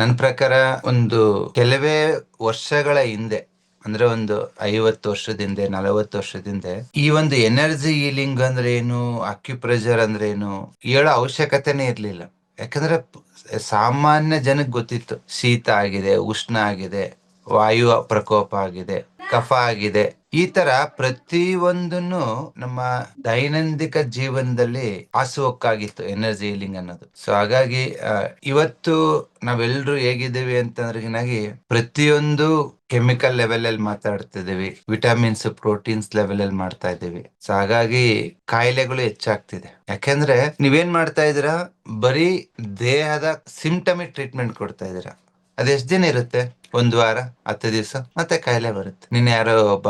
ನನ್ನ ಪ್ರಕಾರ ಒಂದು ಕೆಲವೇ ವರ್ಷಗಳ ಹಿಂದೆ, ಅಂದ್ರೆ ಒಂದು ಐವತ್ತು ವರ್ಷದಿಂದ, ನಲವತ್ತು ವರ್ಷದಿಂದ, ಈ ಒಂದು ಎನರ್ಜಿ ಹೀಲಿಂಗ್ ಅಂದ್ರೆ ಏನು ಅಕ್ಯುಪ್ರೆಷರ್ ಅಂದ್ರೆ ಏನು, ಹೇಳೋ ಅವಶ್ಯಕತೆನೇ ಇರ್ಲಿಲ್ಲ. ಯಾಕಂದ್ರೆ ಸಾಮಾನ್ಯ ಜನಕ್ಕೆ ಗೊತ್ತಿತ್ತು, ಶೀತ ಆಗಿದೆ, ಉಷ್ಣ ಆಗಿದೆ, ವಾಯು ಪ್ರಕೋಪ ಆಗಿದೆ, ಕಫ ಆಗಿದೆ ಈ ತರ ಪ್ರತಿಯೊಂದನ್ನು ನಮ್ಮ ದೈನಂದಿಕ ಜೀವನದಲ್ಲಿ ಹಾಸುಹೊಕ್ಕಾಗಿತ್ತು ಎನರ್ಜಿ ಹೀಲಿಂಗ್ ಅನ್ನೋದು. ಸೊ ಹಾಗಾಗಿ ಇವತ್ತು ನಾವೆಲ್ಲರೂ ಹೇಗಿದ್ದೀವಿ ಅಂತಂದ್ರೆನಾಗಿ ಪ್ರತಿಯೊಂದು ಕೆಮಿಕಲ್ ಲೆವೆಲ್ ಅಲ್ಲಿ ಮಾತಾಡ್ತಿದ್ದೀವಿ. ವಿಟಮಿನ್ಸ್ ಪ್ರೋಟೀನ್ಸ್ ಲೆವೆಲ್ ಅಲ್ಲಿ ಮಾಡ್ತಾ ಇದ್ದೀವಿ. ಸೊ ಹಾಗಾಗಿ ಕಾಯಿಲೆಗಳು ಹೆಚ್ಚಾಗ್ತಿದೆ. ಯಾಕೆಂದ್ರೆ ನೀವೇನ್ ಮಾಡ್ತಾ ಇದೀರಾ ಬರೀ ದೇಹದ ಸಿಂಪ್ಟಮಿಕ್ ಟ್ರೀಟ್ಮೆಂಟ್ ಕೊಡ್ತಾ ಇದೀರಾ ಅದೆಷ್ಟ್ ದಿನ ಇರುತ್ತೆ? ಒಂದ್ ವಾರ, ಹತ್ತು ದಿವಸ, ಮತ್ತೆ ಕಾಯಿಲೆ ಬರುತ್ತೆ. ನಿನ್ನೆ ಯಾರೋ ಒಬ್ಬ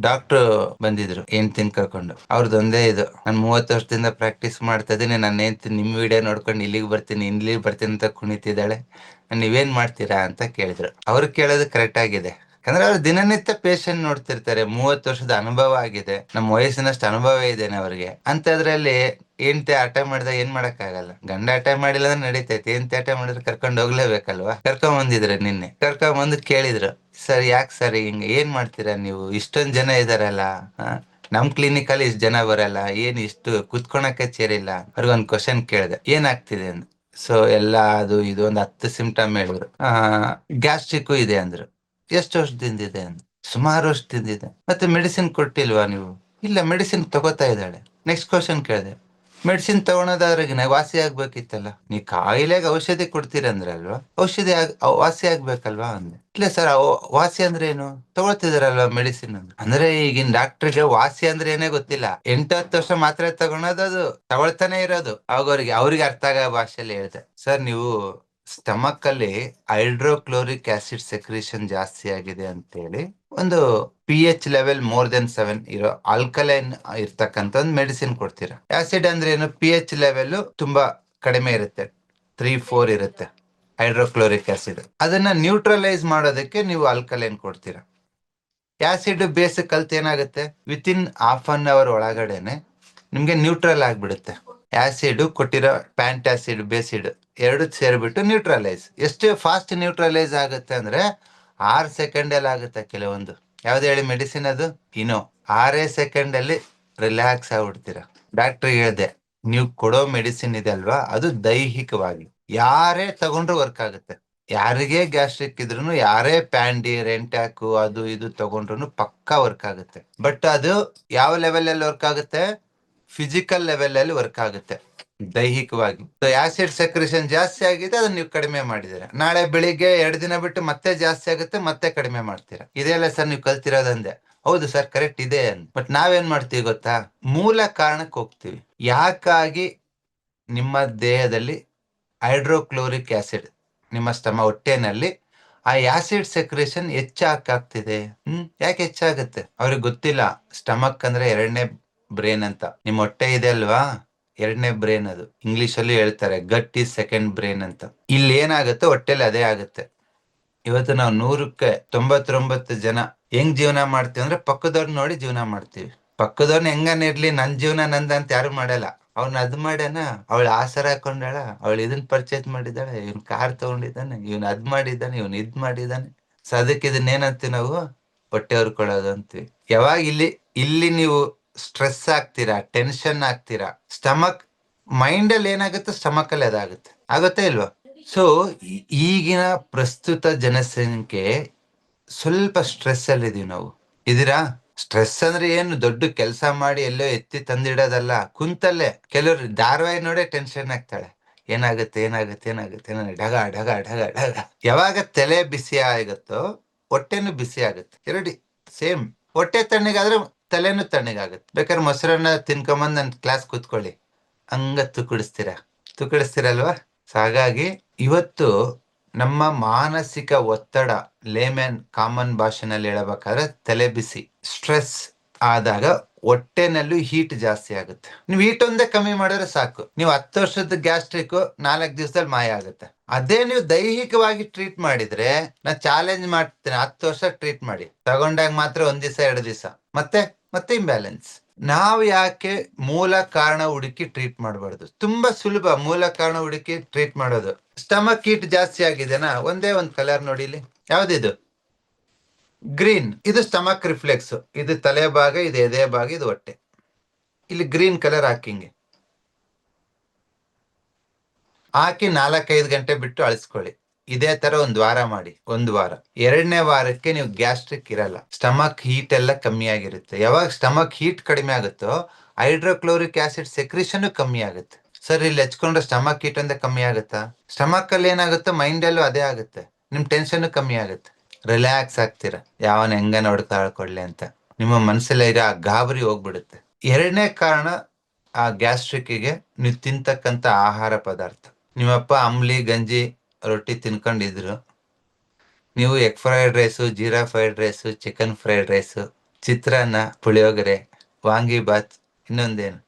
ಡಾಕ್ಟರ್ ಬಂದಿದ್ರು ಏನ್ ತಿನ್ಕೊಂಡು ಅವ್ರದ್ದು ಒಂದೇ ಇದು. ನಾನು ಮೂವತ್ತು ವರ್ಷದಿಂದ ಪ್ರಾಕ್ಟೀಸ್ ಮಾಡ್ತಾ ಇದ್ದೀನಿ. ನನ್ನ ನಿಮ್ಮ ನಿಮ್ ವಿಡಿಯೋ ನೋಡ್ಕೊಂಡು ಇಲ್ಲಿಗೆ ಬರ್ತೀನಿ ಇಲ್ಲಿಗೆ ಬರ್ತೀನಿ ಅಂತ ಕುಣಿತಿದ್ದಾಳೆ. ನೀವೇನ್ ಮಾಡ್ತೀರಾ ಅಂತ ಕೇಳಿದ್ರು. ಅವ್ರು ಕೇಳೋದು ಕರೆಕ್ಟ್ ಆಗಿದೆ. ಯಾಕಂದ್ರೆ ಅವ್ರು ದಿನನಿತ್ಯ ಪೇಷಂಟ್ ನೋಡ್ತಿರ್ತಾರೆ. ಮೂವತ್ತು ವರ್ಷದ ಅನುಭವ ಆಗಿದೆ. ನಮ್ಮ ವಯಸ್ಸಿನಷ್ಟು ಅನುಭವ ಇದೇನೆ ಅವ್ರಿಗೆ. ಅಂತದ್ರಲ್ಲಿ ಹೆಂಡ್ತಿ ಆಟ ಮಾಡ್ದಾಗ ಏನ್ ಮಾಡಕ್ ಆಗಲ್ಲ ಗಂಡ ಆಟ ಮಾಡಿಲ್ಲ ಅಂದ್ರೆ ನಡೀತೈತಿ. ಹೆಂಡ್ತಿ ಆಟ ಮಾಡಿದ್ರೆ ಕರ್ಕೊಂಡ್ ಹೋಗ್ಲೇಬೇಕಲ್ವಾ? ಕರ್ಕೊಂಡ್ ಬಂದಿದ್ರೆ ನಿನ್ನೆ. ಕರ್ಕೊಂಡ್ ಬಂದು ಕೇಳಿದ್ರು, ಸರ್, ಯಾಕೆ ಸರ್ ಹಿಂಗ, ಏನ್ ಮಾಡ್ತೀರಾ ನೀವು? ಇಷ್ಟೊಂದ್ ಜನ ಇದಾರಲ್ಲ? ನಮ್ ಕ್ಲಿನಿಕ್ ಅಲ್ಲಿ ಇಷ್ಟ ಜನ ಬರಲ್ಲ, ಏನ್ ಇಷ್ಟು ಕುತ್ಕೊಳಕ್ಕೆ ಚೇರಿಲ್ಲ ಅವ್ರಿಗೊಂದ್ ಕ್ವಶನ್ ಕೇಳಿದೆ ಏನಾಗ್ತಿದೆ ಅಂತ ಸೊ ಎಲ್ಲ ಅದು, ಇದು ಒಂದ್ ಹತ್ತು ಸಿಂಪ್ಟಮ್ ಹೇಳಿದ್ರು. ಆ ಗ್ಯಾಸ್ಟ್ರಿಕ್ ಇದೆ, ಅಂದ್ರು. ಎಷ್ಟು ವರ್ಷದಿಂದ ಇದೆ? ಅಂತ ಸುಮಾರು ವರ್ಷದಿಂದ ಇದೆ. ಮತ್ತೆ ಮೆಡಿಸಿನ್ ಕೊಟ್ಟಿಲ್ವಾ ನೀವು? ಇಲ್ಲ ಮೆಡಿಸಿನ್ ತಗೋತಾ ಇದ್ದಾಳೆ. ನೆಕ್ಸ್ಟ್ ಕ್ವಶನ್ ಕೇಳಿದೆ ಮೆಡಿಸಿನ್ ತಗೊಳೋದಾದ್ರೆ ವಾಸಿ ಆಗ್ಬೇಕಿತ್ತಲ್ಲ. ನೀ ಕಾಯಿಲೆಗೆ ಔಷಧಿ ಕೊಡ್ತೀರಂದ್ರಲ್ವಾ? ಔಷಧಿ ಆಗ್ ವಾಸಿ ಆಗ್ಬೇಕಲ್ವಾ ಅಂದೆ. ಇಲ್ಲ ಸರ್ ವಾಸಿ ಅಂದ್ರೆ ಏನು? ತಗೊಳ್ತಿದಾರಲ್ವಾ ಮೆಡಿಸಿನ್ ಅಂದ್ರೆ ಅಂದ್ರೆ ಈಗಿನ ಡಾಕ್ಟರ್ಗೆ ವಾಸಿ ಅಂದ್ರೆ ಏನೇ ಗೊತ್ತಿಲ್ಲ. ಎಂಟು ಹತ್ತು ವರ್ಷ ಮಾತ್ರ ತಗೊಳೋದು ಅದು, ತಗೊಳ್ತಾನೆ ಇರೋದು. ಅವಾಗ ಅವ್ರಿಗೆ ಅವ್ರಿಗೆ ಅರ್ಥ ಆಗೋ ಭಾಷೆಯಲ್ಲಿ ಹೇಳ್ದೆ. ಸರ್, ನೀವು ಸ್ಟಮಕ್ ಅಲ್ಲಿ ಹೈಡ್ರೋಕ್ಲೋರಿಕ್ ಆಸಿಡ್ ಸೆಕ್ರೇಷನ್ ಜಾಸ್ತಿ ಆಗಿದೆ ಅಂತೇಳಿ ಒಂದು p h level more than seven ಇರೋ ಆಲ್ಕಲೈನ್ ಇರ್ತಕ್ಕಂಥ ಒಂದು ಮೆಡಿಸಿನ್ ಕೊಡ್ತೀರಾ. ಆಸಿಡ್ ಅಂದ್ರೆ ಏನು? ಪಿ ಎಚ್ ಲೆವೆಲ್ ತುಂಬಾ ಕಡಿಮೆ ಇರುತ್ತೆ. ತ್ರೀ, ಫೋರ್ ಇರುತ್ತೆ ಹೈಡ್ರೋಕ್ಲೋರಿಕ್ ಆಸಿಡ್. ಅದನ್ನ ನ್ಯೂಟ್ರಲೈಸ್ ಮಾಡೋದಕ್ಕೆ ನೀವು ಆಲ್ಕಲೈನ್ ಕೊಡ್ತೀರಾ. ಆಸಿಡ್ ಬೇಸ್ ಕಲ್ತ್ ಏನಾಗುತ್ತೆ? Within half an hour ಒಳಗಡೆನೆ ನಿಮ್ಗೆ ನ್ಯೂಟ್ರಲ್ ಆಗ್ಬಿಡುತ್ತೆ. ಆಸಿಡ್ ಕೊಟ್ಟಿರೋ ಪ್ಯಾಂಟ್ ಆಸಿಡ್ ಬೇಸಿಡ್ ಎರಡು ಸೇರಿಬಿಟ್ಟು ನ್ಯೂಟ್ರಲೈಸ್ ಎಷ್ಟು ಫಾಸ್ಟ್ ನ್ಯೂಟ್ರಲೈಸ್ ಆಗುತ್ತೆ ಅಂದ್ರೆ ಆರ್ ಸೆಕೆಂಡಲ್ಲಿ ಆಗುತ್ತೆ ಕೆಲವೊಂದು. ಯಾವ್ದು ಹೇಳಿ ಮೆಡಿಸಿನ್ ಅದು? ಇನೋ ಆರೇ ಸೆಕೆಂಡಲ್ಲಿ ರಿಲ್ಯಾಕ್ಸ್ ಆಗ್ಬಿಡ್ತೀರಾ. ಡಾಕ್ಟರ್ ಹೇಳ್ದೆ, ನೀವು ಕೊಡೋ ಮೆಡಿಸಿನ್ ಇದೆ ಅಲ್ವಾ? ಅದು ದೈಹಿಕವಾಗಿ. ಯಾರೇ ತಗೊಂಡ್ರು ವರ್ಕ್ ಆಗುತ್ತೆ. ಯಾರಿಗೇ ಗ್ಯಾಸ್ಟ್ರಿಕ್ ಇದ್ರು ಯಾರೇ ಪ್ಯಾಂಡಿ ರೆಂಟ್ಯಾಕು ಅದು ಇದು ತಗೊಂಡ್ರು ಪಕ್ಕಾ ವರ್ಕ್ ಆಗುತ್ತೆ. ಬಟ್ ಅದು ಯಾವ ಲೆವೆಲ್ ಅಲ್ಲಿ ವರ್ಕ್ ಆಗುತ್ತೆ? ಫಿಸಿಕಲ್ ಲೆವೆಲ್ ಅಲ್ಲಿ ವರ್ಕ್ ಆಗುತ್ತೆ. ದೈಹಿಕವಾಗಿ. ಆಸಿಡ್ ಸೆಕ್ರೇಷನ್ ಜಾಸ್ತಿ ಆಗಿದೆ, ಅದನ್ನ ನೀವು ಕಡಿಮೆ ಮಾಡಿದಿರ ನಾಳೆ ಬೆಳಿಗ್ಗೆ ಎರಡು ದಿನ ಬಿಟ್ಟು ಮತ್ತೆ ಜಾಸ್ತಿ ಆಗುತ್ತೆ, ಮತ್ತೆ ಕಡಿಮೆ ಮಾಡ್ತೀರಾ. ಇದೆಲ್ಲ ಸರ್ ನೀವು ಕಲ್ತಿರೋದಂದೆ. ಹೌದು ಸರ್ ಕರೆಕ್ಟ್ ಇದೆ ಬಟ್ ನಾವೇನ್ ಮಾಡ್ತೀವಿ ಗೊತ್ತಾ? ಮೂಲ ಕಾರಣಕ್ಕೆ ಹೋಗ್ತೀವಿ. ಯಾಕಾಗಿ ನಿಮ್ಮ ದೇಹದಲ್ಲಿ ಹೈಡ್ರೋಕ್ಲೋರಿಕ್ ಆಸಿಡ್ ನಿಮ್ಮ ಸ್ಟಮ ಹೊಟ್ಟೆನಲ್ಲಿ ಆ ಆಸಿಡ್ ಸೆಕ್ರೇಷನ್ ಹೆಚ್ಚಾಗ್ತಿದೆ? ಹ್ಮ್, ಯಾಕೆ ಹೆಚ್ಚಾಗುತ್ತೆ? ಅವ್ರಿಗೆ ಗೊತ್ತಿಲ್ಲ. ಸ್ಟಮಕ್ ಅಂದ್ರೆ ಎರಡನೇ ಬ್ರೇನ್ ಅಂತ. ನಿಮ್ಮ ಹೊಟ್ಟೆ ಇದೆ ಅಲ್ವಾ? ಎರಡನೇ ಬ್ರೇನ್ ಅದು. ಇಂಗ್ಲಿಷ್ ಅಲ್ಲಿ ಹೇಳ್ತಾರೆ ಗಟ್ ಈಸ್ ಸೆಕೆಂಡ್ ಬ್ರೇನ್ ಅಂತ. ಇಲ್ಲಿ ಏನಾಗುತ್ತೆ? ಹೊಟ್ಟೆಲಿ ಅದೇ ಆಗುತ್ತೆ. ಇವತ್ತು ನಾವು ನೂರಕ್ಕೆ ತೊಂಬತ್ತೊಂಬತ್ತು ಜನ ಹೆಂಗ್ ಜೀವನ ಮಾಡ್ತೀವಿ ಅಂದ್ರೆ ಪಕ್ಕದವ್ರನ್ನ ನೋಡಿ ಜೀವನ ಮಾಡ್ತೀವಿ. ಪಕ್ಕದವ್ರನ್ನ ಹೆಂಗನ ಇರ್ಲಿ, ನನ್ ಜೀವನ ನಂದ ಅಂತ ಯಾರು ಮಾಡಲ್ಲ. ಅವ್ನ ಅದ್ ಮಾಡ್ಯಾನ, ಅವಳ ಆಸರ ಹಾಕೊಂಡಾಳ, ಅವಳು ಇದನ್ ಪರ್ಚೇಸ್ ಮಾಡಿದಾಳೆ ಇವ್ನ್ ಕಾರ್ ತಗೊಂಡಿದ್ದಾನೆ, ಇವ್ನ್ ಅದ್ ಮಾಡಿದ್ದಾನೆ, ಇವ್ನ್ ಇದ್ ಮಾಡಿದ್ದಾನೆ. ಸೊ ಅದಕ್ಕೆ ಇದನ್ನ ಏನಂತೀವಿ ನಾವು? ಹೊಟ್ಟೆ ಹೊರ್ಕೊಳ್ಳೋದು ಅಂತೀವಿ. ಯಾವಾಗ ಇಲ್ಲಿ ಇಲ್ಲಿ ನೀವು ಸ್ಟ್ರೆಸ್ ಆಗ್ತೀರಾ ಟೆನ್ಷನ್ ಆಗ್ತೀರಾ? ಸ್ಟಮಕ್ ಮೈಂಡ್ ಅಲ್ಲಿ ಏನಾಗುತ್ತೆ? ಸ್ಟಮಕ್ ಅಲ್ಲಿ ಅದಾಗುತ್ತೆ. ಆಗುತ್ತೆ ಇಲ್ವಾ? ಸೊ ಈಗಿನ ಪ್ರಸ್ತುತ ಜನಸಂಖ್ಯೆ ಸ್ವಲ್ಪ ಸ್ಟ್ರೆಸ್ ಅಲ್ಲಿ ಇದೀವಿ ನಾವು. ಇದೀರಾ ಸ್ಟ್ರೆಸ್ ಅಂದ್ರೆ ಏನು? ದೊಡ್ಡ ಕೆಲಸ ಮಾಡಿ ಎಲ್ಲೋ ಎತ್ತಿ ತಂದಿಡೋದಲ್ಲ. ಕುಂತಲ್ಲೇ. ಕೆಲವ್ರು ಧಾರವಾಹಿ ನೋಡೇ ಟೆನ್ಷನ್ ಆಗ್ತಾಳೆ. ಏನಾಗುತ್ತೆ ಏನಾಗುತ್ತೆ ಏನಾಗುತ್ತೆ? ಏನಾಗುತ್ತೆ ಢಗ ಢಗ ಢಗ ಢಗ ಯಾವಾಗ ತಲೆ ಬಿಸಿ ಆಗುತ್ತೋ ಹೊಟ್ಟೆನು ಬಿಸಿ ಆಗುತ್ತೆ ಎರಡು ಸೇಮ್ ಹೊಟ್ಟೆ ತಣ್ಣಗಾದ್ರೆ ತಲೆನೂ ತಣ್ಣಗಾಗುತ್ತೆ. ಬೇಕಾದ್ರೆ ಮೊಸರನ್ನ ತಿನ್ಕೊಂಬಂದ್ ನನ್ ಕ್ಲಾಸ್ ಕೂತ್ಕೊಳ್ಳಿ. ಹಂಗ ತುಕಡಿಸ್ತೀರ ತುಕಡಿಸ್ತೀರಲ್ವಾ ಸೊ ಹಾಗಾಗಿ ಇವತ್ತು ನಮ್ಮ ಮಾನಸಿಕ ಒತ್ತಡ ಲೇಮನ್ ಕಾಮನ್ ಭಾಷೆನಲ್ಲಿ ಹೇಳಬೇಕಾದ್ರೆ ತಲೆ ಬಿಸಿ ಸ್ಟ್ರೆಸ್ ಆದಾಗ ಹೊಟ್ಟೆನಲ್ಲೂ ಹೀಟ್ ಜಾಸ್ತಿ ಆಗುತ್ತೆ. ನೀವು ಹೀಟ್ ಒಂದೇ ಕಮ್ಮಿ ಮಾಡಿದ್ರೆ ಸಾಕು. ನೀವು ಹತ್ತು ವರ್ಷದ ಗ್ಯಾಸ್ಟ್ರಿಕ್ ನಾಲ್ಕು ದಿವಸದಲ್ಲಿ ಮಾಯ ಆಗುತ್ತೆ. ಅದೇ ನೀವು ದೈಹಿಕವಾಗಿ ಟ್ರೀಟ್ ಮಾಡಿದ್ರೆ, ನಾ ಚಾಲೆಂಜ್ ಮಾಡ್ತೇನೆ. ಹತ್ತು ವರ್ಷ ಟ್ರೀಟ್ ಮಾಡಿ. ತಗೊಂಡಾಗ ಮಾತ್ರ ಒಂದ್ ದಿವಸ, ಎರಡು ದಿವಸ. ಮತ್ತೆ? ಮತ್ತೆ ಇಂಬ್ಯಾಲೆನ್ಸ್ ನಾವು ಯಾಕೆ ಮೂಲ ಕಾರಣ ಹುಡುಕಿ ಟ್ರೀಟ್ ಮಾಡಬಾರ್ದು? ತುಂಬಾ ಸುಲಭ ಮೂಲ ಕಾರಣ ಹುಡುಕಿ ಟ್ರೀಟ್ ಮಾಡೋದು. ಸ್ಟಮಕ್ ಹೀಟ್ ಜಾಸ್ತಿ ಆಗಿದೆನಾ? ಒಂದೇ ಒಂದು ಕಲರ್ ನೋಡಿ ಇಲ್ಲಿ. ಯಾವ್ದಿದು? ಗ್ರೀನ್ ಇದು ಸ್ಟಮಕ್ ರಿಫ್ಲೆಕ್ಸ್ ಇದು ತಲೆ ಭಾಗ, ಇದು ಎದೆ ಭಾಗ, ಇದು ಹೊಟ್ಟೆ. ಇಲ್ಲಿ ಗ್ರೀನ್ ಕಲರ್ ಹಾಕಿಂಗೆ. ಹಾಕಿ ನಾಲ್ಕೈದು ಗಂಟೆ ಬಿಟ್ಟು ಅಳಿಸ್ಕೊಳ್ಳಿ. ಇದೇ ತರ ಒಂದ್ ವಾರ ಮಾಡಿ, ಒಂದ್ ವಾರ. ಎರಡನೇ ವಾರಕ್ಕೆ ನೀವು ಗ್ಯಾಸ್ಟ್ರಿಕ್ ಇರಲ್ಲ. ಸ್ಟಮಕ್ ಹೀಟ್ ಎಲ್ಲ ಕಮ್ಮಿ ಆಗಿರುತ್ತೆ. ಯಾವಾಗ ಸ್ಟಮಕ್ ಹೀಟ್ ಕಡಿಮೆ ಆಗುತ್ತೋ, ಹೈಡ್ರೋಕ್ಲೋರಿಕ್ ಆಸಿಡ್ ಸೆಕ್ರೇಷನ್ ಕಮ್ಮಿ ಆಗುತ್ತೆ. ಸರ್, ಇಲ್ಲಿ ಹಚ್ಕೊಂಡ್ರೆ ಸ್ಟಮಕ್ ಹೀಟ್ ಅಂದ್ರೆ ಕಮ್ಮಿ ಆಗುತ್ತಾ? ಸ್ಟಮಕ್ ಅಲ್ಲಿ ಏನಾಗುತ್ತೋ ಮೈಂಡ್ ಅಲ್ಲೂ ಅದೇ ಆಗುತ್ತೆ. ನಿಮ್ ಟೆನ್ಷನ್ ಕಮ್ಮಿ ಆಗುತ್ತೆ. ರಿಲ್ಯಾಕ್ಸ್ ಆಗ್ತೀರಾ? ಯಾವನ್ ಹೆಂಗ ನೋಡ್ಕೊಳ್ಕೊಳ್ಳಿ ಅಂತ. ನಿಮ್ಮ ಮನಸ್ಸಲ್ಲೇ ಇರೋ ಆ ಗಾಬರಿ ಹೋಗ್ಬಿಡುತ್ತೆ. ಎರಡನೇ ಕಾರಣ, ಆ ಗ್ಯಾಸ್ಟ್ರಿಕ್ಗೆ ನೀವು ತಿಂತಕ್ಕಂಥ ಆಹಾರ ಪದಾರ್ಥ. ನಿಮ್ಮಪ್ಪ ಅಂಬ್ಲಿ, ಗಂಜಿ ರೊಟ್ಟಿ ತಿನ್ಕೊಂಡಿದ್ರು. ನೀವು egg fried rice jeera fried rice chicken fried rice chitranna, puliyogare vangibath ಇನ್ನೊಂದೇನು?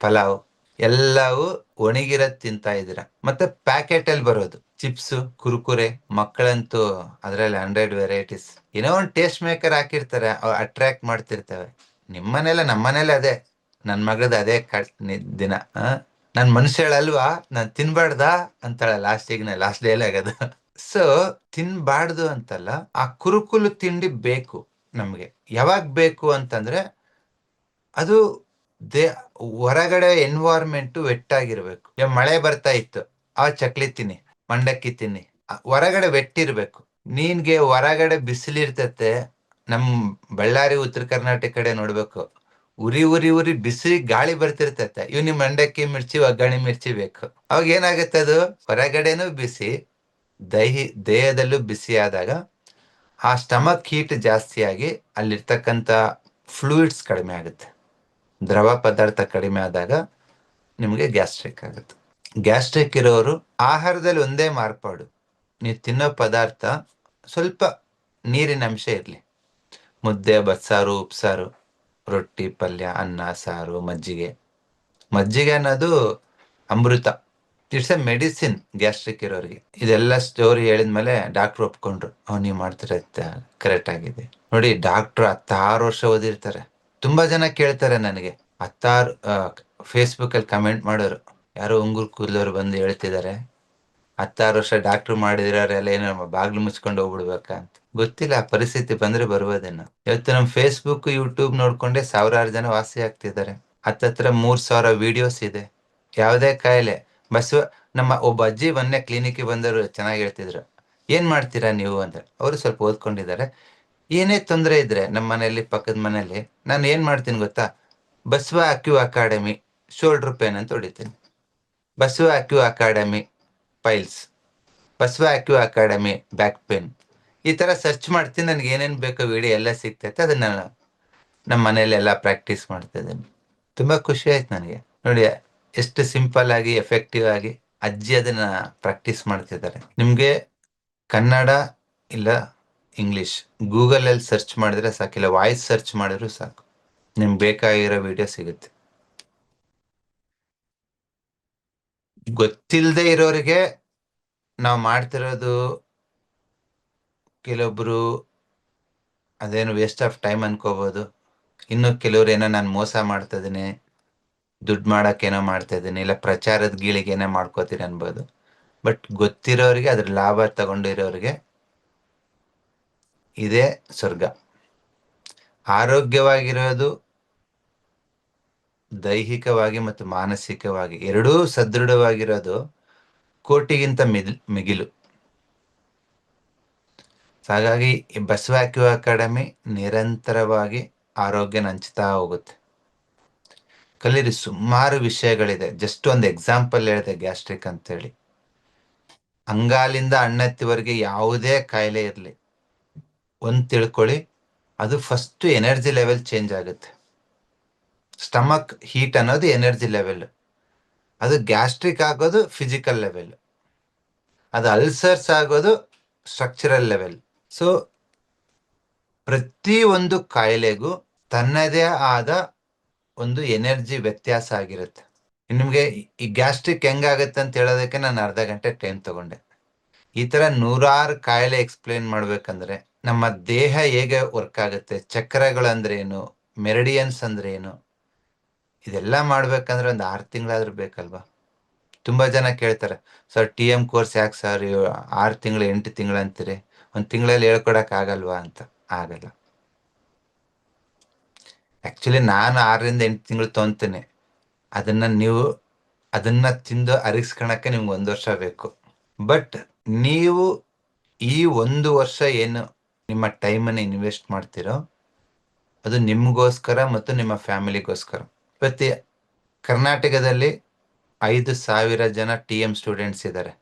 ಪಲಾವ್. ಎಲ್ಲವೂ ಒಣಗಿರೋದ್ ತಿಂತಾ ಇದ್ರ ಮತ್ತೆ ಪ್ಯಾಕೆಟ್ ಅಲ್ಲಿ ಬರೋದು. ಚಿಪ್ಸ್, ಕುರುಕುರೆ, ಮಕ್ಕಳಂತೂ ಅದ್ರಲ್ಲಿ ಹಂಡ್ರೆಡ್ ವೆರೈಟೀಸ್ ಏನೋ ಒಂದು ಟೇಸ್ಟ್ ಮೇಕರ್ ಹಾಕಿರ್ತಾರೆ ಅಟ್ರಾಕ್ಟ್ ಮಾಡ್ತಿರ್ತವೆ. ನಿಮ್ಮನೇಲ ನಮ್ಮನೇಲೆ ಅದೇ. ನನ್ ಮಗದ ಅದೇ ದಿನ ನನ್ ಹೇಳಲ್ವಾ? ನಾನ್ ತಿನ್ಬಾರ್ದ? ಅಂತಾಳೆ ಲಾಸ್ಟಿಗೆ ಲಾಸ್ಟ್ ಡೇಲ್ ಆಗದ. ಸೊ ತಿನ್ಬಾರ್ದು ಅಂತಲ್ಲ, ಆ ಕುರುಕುಲು ತಿಂಡಿ ಬೇಕು ನಮ್ಗೆ. ಯಾವಾಗ ಬೇಕು ಅಂತಂದ್ರೆ, ಅದು ದೇ ಹೊರಗಡೆ ಎನ್ವೈರ್ಮೆಂಟ್ ವೆಟ್ಟಾಗಿರ್ಬೇಕು ಮಳೆ ಬರ್ತಾ ಇತ್ತು. ಆ, ಚಕ್ಲಿ ತಿನ್ನಿ. ಮಂಡಕ್ಕಿ ತಿನ್ನಿ. ಹೊರಗಡೆ ವೆಟ್ಟಿರ್ಬೇಕು ನೀನ್ಗೆ ಹೊರಗಡೆ ಬಿಸಿಲಿರ್ತತೆ. ನಮ್ ಬಳ್ಳಾರಿ, ಉತ್ತರ ಕರ್ನಾಟಕ ಕಡೆ ನೋಡ್ಬೇಕು. ಉರಿ ಉರಿ ಉರಿ ಬಿಸಿ ಗಾಳಿ ಬರ್ತಿರ್ತೈತೆ. ಇವ್ ನಿಮ್ ಮಂಡಕ್ಕಿ ಮಿರ್ಚಿ, ಒಗ್ಗರಣೆ ಮಿರ್ಚಿ ಬೇಕು. ಅವಾಗ ಏನಾಗುತ್ತೆ ಅದು? ಹೊರಗಡೆನೂ ಬಿಸಿ, ದೈಹಿ, ದೇಹದಲ್ಲೂ ಬಿಸಿ ಆದಾಗ ಆ ಸ್ಟಮಕ್ ಹೀಟ್ ಜಾಸ್ತಿಯಾಗಿ ಅಲ್ಲಿರ್ತಕ್ಕಂಥ ಫ್ಲೂಯಿಡ್ಸ್ ಕಡಿಮೆ ಆಗುತ್ತೆ. ದ್ರವ ಪದಾರ್ಥ ಕಡಿಮೆ ಆದಾಗ ನಿಮಗೆ ಗ್ಯಾಸ್ಟ್ರಿಕ್ ಆಗುತ್ತೆ. ಗ್ಯಾಸ್ಟ್ರಿಕ್ ಇರೋರು ಆಹಾರದಲ್ಲಿ ಒಂದೇ ಮಾರ್ಪಾಡು. ನೀವು ತಿನ್ನೋ ಪದಾರ್ಥ ಸ್ವಲ್ಪ ನೀರಿನ ಅಂಶ ಇರಲಿ. ಮುದ್ದೆ, ಬಸ್ಸಾರು, ಉಪ್ಸಾರು. ರೊಟ್ಟಿ, ಪಲ್ಯ, ಅನ್ನ, ಸಾರು, ಮಜ್ಜಿಗೆ. ಮಜ್ಜಿಗೆ ಅನ್ನೋದು ಅಮೃತ. ಇಟ್ಸ್ ಎ ಮೆಡಿಸಿನ್ ಗ್ಯಾಸ್ಟ್ರಿಕ್ ಇರೋರಿಗೆ. ಇದೆಲ್ಲ ಸ್ಟೋರಿ ಹೇಳಿದ್ಮೇಲೆ ಡಾಕ್ಟರ್ ಒಪ್ಕೊಂಡ್ರು. ಅವ್ನು ನೀವು ಮಾಡ್ತಿರ ಕರೆಕ್ಟ್ ಆಗಿದೆ. ನೋಡಿ ಡಾಕ್ಟರ್ ಹತ್ತಾರು ವರ್ಷ ಓದಿರ್ತಾರೆ. ತುಂಬಾ ಜನ ಕೇಳ್ತಾರೆ ನನಗೆ. ಹತ್ತಾರು ಫೇಸ್ಬುಕ್ ಅಲ್ಲಿ ಕಮೆಂಟ್ ಮಾಡೋರು. ಯಾರೋ ಉಂಗುರ್ ಕೂದಲವ್ರು ಬಂದು ಹೇಳ್ತಿದ್ದಾರೆ. ಹತ್ತಾರು ವರ್ಷ ಡಾಕ್ಟರ್ ಮಾಡಿದಿರೋರೆಲ್ಲ ಏನೋ ಬಾಗ್ಲು ಮುಚ್ಕೊಂಡು ಹೋಗ್ಬಿಡ್ಬೇಕಂತ ಗೊತ್ತಿಲ್ಲ ಆ ಪರಿಸ್ಥಿತಿ ಬಂದ್ರೆ ಬರುವುದೇನೋ. ಇವತ್ತು ನಮ್ ಫೇಸ್ಬುಕ್ ಯೂಟ್ಯೂಬ್ ನೋಡ್ಕೊಂಡೆ ಸಾವಿರಾರು ಜನ ವಾಸಿ ಆಗ್ತಿದ್ದಾರೆ. ಹತ್ತತ್ರ ಮೂರ್ ಸಾವಿರ ವಿಡಿಯೋಸ್ ಇದೆ. ಯಾವುದೇ ಕಾಯಿಲೆ. ಬಸವ ನಮ್ಮ ಒಬ್ಬ ಅಜ್ಜಿ ಮೊನ್ನೆ ಕ್ಲಿನಿಕ್ಗೆ ಬಂದರು ಚೆನ್ನಾಗಿ ಹೇಳ್ತಿದ್ರು. ಏನ್ ಮಾಡ್ತೀರಾ ನೀವು ಅಂತ. ಅವರು ಸ್ವಲ್ಪ ಓದ್ಕೊಂಡಿದ್ದಾರೆ. ಏನೇ ತೊಂದರೆ ಇದ್ರೆ ನಮ್ಮ ಮನೆಯಲ್ಲಿ, ಪಕ್ಕದ ಮನೆಯಲ್ಲಿ, ನಾನು ಏನ್ ಮಾಡ್ತೀನಿ ಗೊತ್ತಾ? Basava Acu Academy shoulder pain ಅಂತ ಹೊಡಿತೀನಿ. Basava Acu Academy piles Basava Acu Academy back pain ಈ ತರ ಸರ್ಚ್ ಮಾಡ್ತೀನಿ, ನನಗೆ ಏನೇನ್ ಬೇಕೋ ವಿಡಿಯೋ ಎಲ್ಲ ಸಿಗ್ತೈತೆ, ಅದನ್ನ ನಾನು ನಮ್ಮ ಮನೇಲಿ ಎಲ್ಲ ಪ್ರಾಕ್ಟೀಸ್ ಮಾಡ್ತಾ ಇದ್ದೀನಿ. ತುಂಬಾ ಖುಷಿ ಆಯ್ತು ನನಗೆ. ನೋಡಿ, ಎಷ್ಟು ಸಿಂಪಲ್ ಆಗಿ ಎಫೆಕ್ಟಿವ್ ಆಗಿ ಅಜ್ಜಿ ಅದನ್ನ ಪ್ರಾಕ್ಟೀಸ್ ಮಾಡ್ತಿದ್ದಾರೆ. ನಿಮ್ಗೆ ಕನ್ನಡ ಇಲ್ಲ ಇಂಗ್ಲಿಷ್ ಗೂಗಲಲ್ಲಿ ಸರ್ಚ್ ಮಾಡಿದ್ರೆ ಸಾಕಿಲ್ಲ ವಾಯ್ಸ್ ಸರ್ಚ್ ಮಾಡಿದ್ರು ಸಾಕು. ನಿಮ್ಗೆ ಬೇಕಾಗಿರೋ ವಿಡಿಯೋ ಸಿಗುತ್ತೆ. ಗೊತ್ತಿಲ್ಲದೆ ಇರೋರಿಗೆ ನಾವು ಮಾಡ್ತಿರೋದು ಕೆಲವೊಬ್ರು ಅದೇನು ವೇಸ್ಟ್ ಆಫ್ ಟೈಮ್ ಅನ್ಕೋಬಹುದು ಇನ್ನು ಕೆಲವ್ರು ಏನೋ ನಾನು ಮೋಸ ಮಾಡ್ತಾ ಇದೀನಿ ದುಡ್ಡು ಮಾಡೋಕ್ಕೇನೋ ಮಾಡ್ತಾ ಇದ್ದೀನಿ ಇಲ್ಲ ಪ್ರಚಾರದ ಗೀಳಿಗೆ ಏನೋ ಮಾಡ್ಕೋತೀನಿ ಅನ್ಬೋದು. ಬಟ್ ಗೊತ್ತಿರೋರಿಗೆ, ಅದ್ರ ಲಾಭ ತಗೊಂಡಿರೋರಿಗೆ ಇದೇ ಸ್ವರ್ಗ. ಆರೋಗ್ಯವಾಗಿರೋದು ದೈಹಿಕವಾಗಿ ಮತ್ತು ಮಾನಸಿಕವಾಗಿ ಎರಡೂ ಸದೃಢವಾಗಿರೋದು ಕೋಟಿಗಿಂತ ಮಿಲ್ ಮಿಗಿಲು ಹಾಗಾಗಿ ಈ ಬಸವಾಕ್ಯೂ ಅಕಾಡೆಮಿ ನಿರಂತರವಾಗಿ ಆರೋಗ್ಯ ನಂಚ್ತಾ ಹೋಗುತ್ತೆ. ಕಲೀರಿ ಸುಮಾರು ವಿಷಯಗಳಿದೆ. ಜಸ್ಟ್ ಒಂದು ಎಕ್ಸಾಂಪಲ್ ಹೇಳಿದೆ ಗ್ಯಾಸ್ಟ್ರಿಕ್ ಅಂತೇಳಿ. ಅಂಗಾಲಿಂದ ಅಣ್ಣತ್ತಿವರೆಗೆ ಯಾವುದೇ ಕಾಯಿಲೆ ಇರಲಿ. ಒಂದು ತಿಳ್ಕೊಳ್ಳಿ, ಅದು ಫಸ್ಟ್ ಎನರ್ಜಿ ಲೆವೆಲ್ ಚೇಂಜ್ ಆಗುತ್ತೆ. ಸ್ಟಮಕ್ ಹೀಟ್ ಅನ್ನೋದು ಎನರ್ಜಿ ಲೆವೆಲ್ ಅದು ಗ್ಯಾಸ್ಟ್ರಿಕ್ ಆಗೋದು ಫಿಸಿಕಲ್ ಲೆವೆಲ್ ಅದು ಅಲ್ಸರ್ಸ್ ಆಗೋದು ಸ್ಟ್ರಕ್ಚರಲ್ ಲೆವೆಲ್ ಸೊ ಪ್ರತಿ ಒಂದು ಕಾಯಿಲೆಗೂ ತನ್ನದೇ ಆದ ಒಂದು ಎನರ್ಜಿ ವ್ಯತ್ಯಾಸ ಆಗಿರುತ್ತೆ. ನಿಮಗೆ ಈ ಗ್ಯಾಸ್ಟ್ರಿಕ್ ಹೆಂಗಾಗತ್ತೆ ಅಂತ ಹೇಳೋದಕ್ಕೆ ನಾನು ಅರ್ಧ ಗಂಟೆ ಟೈಮ್ ತಗೊಂಡೆ. ಈ ತರ ನೂರಾರು ಕಾಯಿಲೆ ಎಕ್ಸ್ಪ್ಲೇನ್ ಮಾಡ್ಬೇಕಂದ್ರೆ ನಮ್ಮ ದೇಹ ಹೇಗೆ ವರ್ಕ್ ಆಗುತ್ತೆ ಚಕ್ರಗಳು ಅಂದ್ರೆ ಏನು ಮೆರಡಿಯನ್ಸ್ ಅಂದ್ರೆ ಏನು ಇದೆಲ್ಲ ಮಾಡ್ಬೇಕಂದ್ರೆ ಒಂದು ಆರು ತಿಂಗಳಾದ್ರೂ ಬೇಕಲ್ವಾ? ತುಂಬಾ ಜನ ಕೇಳ್ತಾರೆ, ಸರ್, ಟಿ ಎಂ ಕೋರ್ಸ್ ಯಾಕೆ ಸರ್? ಆರು ತಿಂಗಳು, ಎಂಟು ತಿಂಗಳು ಅಂತೀರಿ. ಒಂದು ತಿಂಗಳಲ್ಲಿ ಹೇಳ್ಕೊಡಕ್ ಆಗಲ್ವಾ ಅಂತ? ಆಗಲ್ಲ. ಆಕ್ಚುಲಿ ನಾನು ಆರರಿಂದ ಎಂಟು ತಿಂಗಳು ತೊಂತೇನೆ. ಅದನ್ನ ನೀವು, ಅದನ್ನ ತಿಂದು ಅರಿಸ್ಕೊಳಕ್ಕೆ ನಿಮ್ಗೆ ಒಂದು ವರ್ಷ ಬೇಕು. ಬಟ್ ನೀವು ಈ ಒಂದು ವರ್ಷ ಏನು ನಿಮ್ಮ ಟೈಮನ್ನು ಇನ್ವೆಸ್ಟ್ ಮಾಡ್ತೀರೋ, ಅದು ನಿಮಗೋಸ್ಕರ ಮತ್ತು ನಿಮ್ಮ ಫ್ಯಾಮಿಲಿಗೋಸ್ಕರ ಪ್ರತಿ ಕರ್ನಾಟಕದಲ್ಲಿ ಐದು ಸಾವಿರ ಜನ ಟಿ ಎಂ ಸ್ಟೂಡೆಂಟ್ಸ್ ಇದ್ದಾರೆ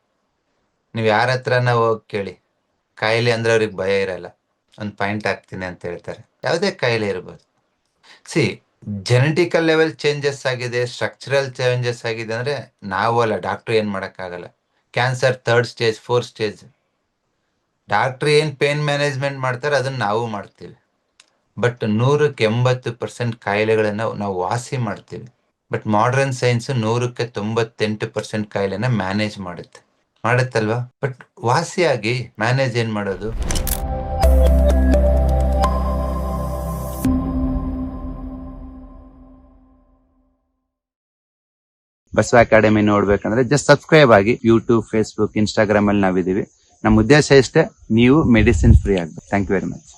ನೀವು ಯಾರ ಹತ್ರನ ಹೋಗಿ ಕೇಳಿ? ಕಾಯಿಲೆ ಅಂದ್ರೆ ಅವ್ರಿಗೆ ಭಯ ಇರಲ್ಲ. ಒಂದು ಪಾಯಿಂಟ್ ಹಾಕ್ತೀನಿ ಅಂತ ಹೇಳ್ತಾರೆ. ಯಾವುದೇ ಕಾಯಿಲೆ ಇರ್ಬೋದು. ಸಿ ಜೆನೆಟಿಕಲ್ ಲೆವೆಲ್ ಚೇಂಜಸ್ ಆಗಿದೆ ಸ್ಟ್ರಕ್ಚರಲ್ ಚೇಂಜಸ್ ಆಗಿದೆ ಅಂದ್ರೆ ನಾವು ಅಲ್ಲ ಡಾಕ್ಟರ್ ಏನು ಮಾಡೋಕ್ಕಾಗಲ್ಲ. Cancer third stage fourth stage doctor ಏನು ಪೇನ್ ಮ್ಯಾನೇಜ್ಮೆಂಟ್ ಮಾಡ್ತಾರೆ, ಅದನ್ನ ನಾವು ಮಾಡ್ತೀವಿ. ಬಟ್ ನೂರಕ್ಕೆ ಎಂಬತ್ತು ಪರ್ಸೆಂಟ್ ಕಾಯಿಲೆಗಳನ್ನ ನಾವು ವಾಸಿ ಮಾಡ್ತೀವಿ. ಬಟ್ ಮಾಡರ್ನ್ ಸೈನ್ಸ್ ನೂರಕ್ಕೆ ತೊಂಬತ್ತೆಂಟು ಪರ್ಸೆಂಟ್ ಕಾಯಿಲೆನ ಮ್ಯಾನೇಜ್ ಮಾಡುತ್ತೆ. ಮಾಡುತ್ತಲ್ವಾ? ಬಟ್ ವಾಸಿಯಾಗಿ ಮ್ಯಾನೇಜ್ ಏನ್ ಮಾಡೋದು? ಬಸವ ಅಕಾಡೆಮಿ ನೋಡ್ಬೇಕಂದ್ರೆ ಜಸ್ಟ್ ಸಬ್ಸ್ಕ್ರೈಬ್ ಆಗಿ ಯೂಟ್ಯೂಬ್ ಫೇಸ್ಬುಕ್ ಇನ್ಸ್ಟಾಗ್ರಾಮ್ ಅಲ್ಲಿ ನಾವಿದೀವಿ ನಮ್ಮ ಉದ್ದೇಶ ಇಷ್ಟೇ, ನೀವು ಮೆಡಿಸಿನ್ ಫ್ರೀ ಆಗ್ಬೇಕು. Thank you very much